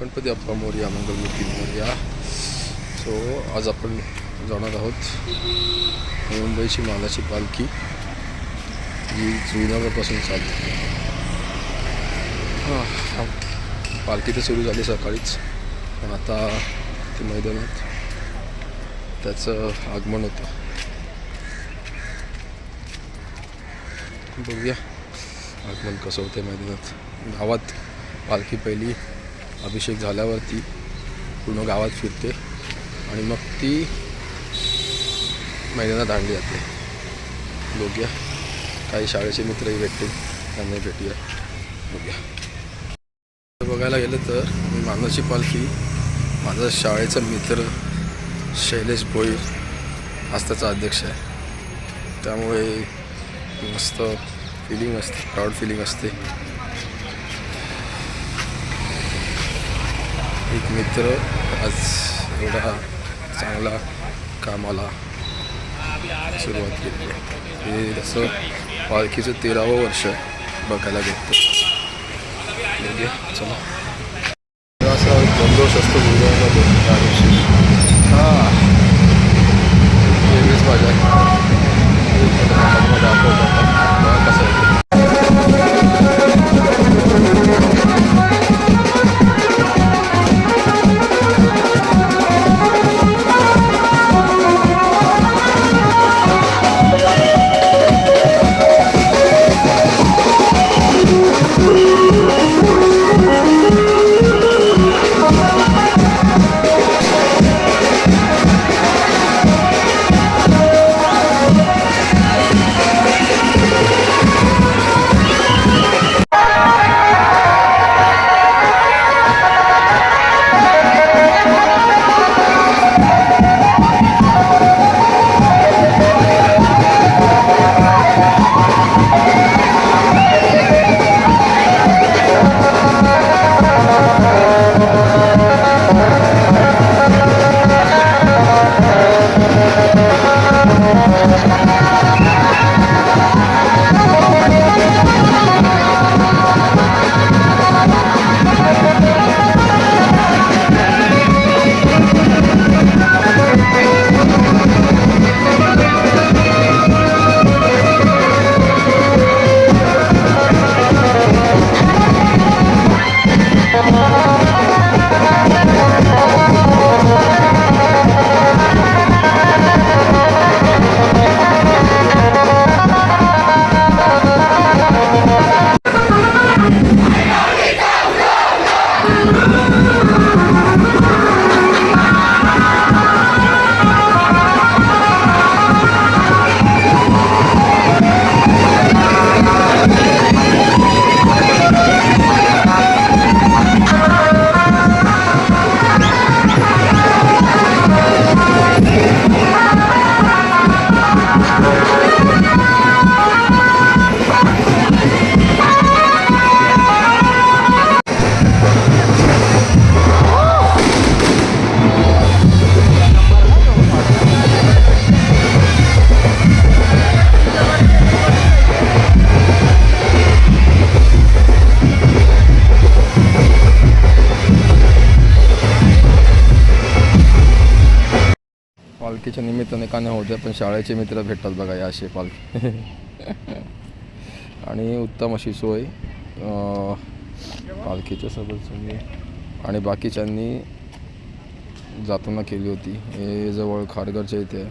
गणपती अप्पा मोर्या मंगलमुखी मोर्या. सो आज आपण जाणार आहोत मुंबईची मानाची पालखी जी जुन्यापासून चालते हां हां. पालखी तर सुरू झाली सकाळीच पण आता ते मैदानात त्याचं आगमन होतं. बघूया आगमन कसं होतं मैदानात. गावात पालखी पहिली अभिषेक झाल्यावरती पूर्ण गावात फिरते आणि मग ती मैदानात आणली जाते बघूया. काही शाळेचे मित्रही भेटतील. त्यांनाही भेटूया. बघूया. बघायला गेलं तर मी मानसी पालखी माझा शाळेचा मित्र शैलेश भोईर आज त्याचा अध्यक्ष आहे. त्यामुळे मस्त फिलिंग असते प्राऊड फिलिंग असते. एक मित्र आज एवढा चांगला कामाला सुरुवात केली आहे. हे जसं पालखीचं तेरावं वर्ष बघायला भेटतं. बघूया चला. असा जल्लोष असतो गुरुगावमध्ये त्या दिवशी. हां. वेगळीच मजा दाखवतात पालखीच्या निमित्ताने का नाही होत्या पण शाळेचे मित्र भेटतात बघा या असे पालखी. आणि उत्तम अशी सोय पालखीच्या सदस्यांनी आणि बाकीच्यांनी जाताना केली होती. हे जवळ खारघरच्या इथे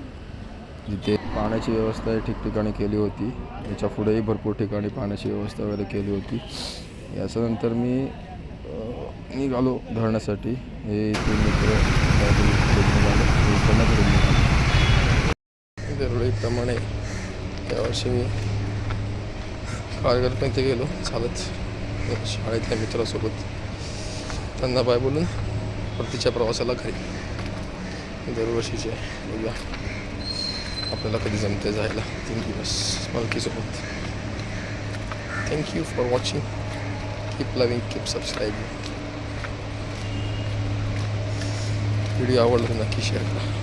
जिथे पाण्याची व्यवस्था ठिकठिकाणी केली होती. याच्या पुढेही भरपूर ठिकाणी पाण्याची व्यवस्था वगैरे केली होती. याच्यानंतर मी निघालो धरण्यासाठी. हे तीन मित्र निघालो निघालो दरवेळीप्रमाणे यावर्षी मी खारघरपर्यंत गेलो. चालत शाळेतल्या मित्रासोबत. त्यांना बाय बोलून परतीच्या प्रवासाला घरी. दरवर्षीचे बघूया आपल्याला कधी जमते जायला. तीन दिवस मालकीसोबत. Thank you for watching keep loving keep subscribing video आवडला नक्की शेअर करा.